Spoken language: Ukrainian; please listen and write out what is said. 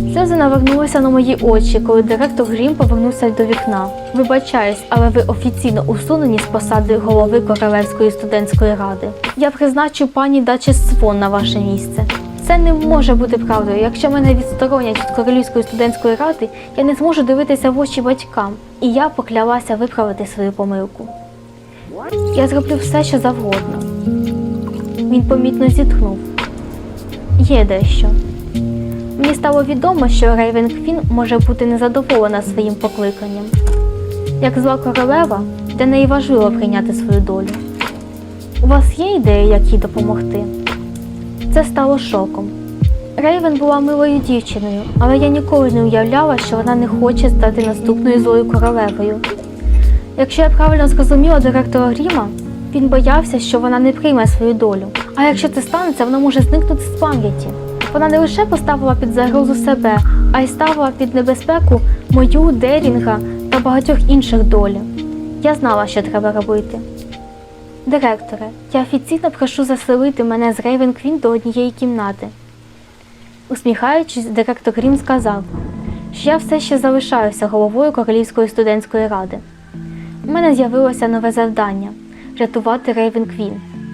Сльози навернулися на мої очі, коли директор Грім повернувся до вікна. Вибачаюсь, але ви офіційно усунені з посади голови Королевської студентської ради. Я призначу пані Дачі Свон на ваше місце. Це не може бути правдою. Якщо мене відсторонять від Королівської студентської ради, я не зможу дивитися в очі батькам, і я поклялася виправити свою помилку. Я зроблю все, що завгодно. Він помітно зітхнув. Є дещо. Стало відомо, що Рейвен Квін може бути незадоволена своїм покликанням. Як зла королева, для неї важливо прийняти свою долю. У вас є ідея, як їй допомогти? Це стало шоком. Рейвен була милою дівчиною, але я ніколи не уявляла, що вона не хоче стати наступною злою королевою. Якщо я правильно зрозуміла директора Гріма, він боявся, що вона не прийме свою долю. А якщо це станеться, вона може зникнути з пам'яті. Вона не лише поставила під загрозу себе, а й ставила під небезпеку мою, Дерінга та багатьох інших долі. Я знала, що треба робити. Директоре, я офіційно прошу заселити мене з Рейвен Квін до однієї кімнати. Усміхаючись, директор Грім сказав, що я все ще залишаюся головою Королівської студентської ради. У мене з'явилося нове завдання рятувати Рейвен Квін.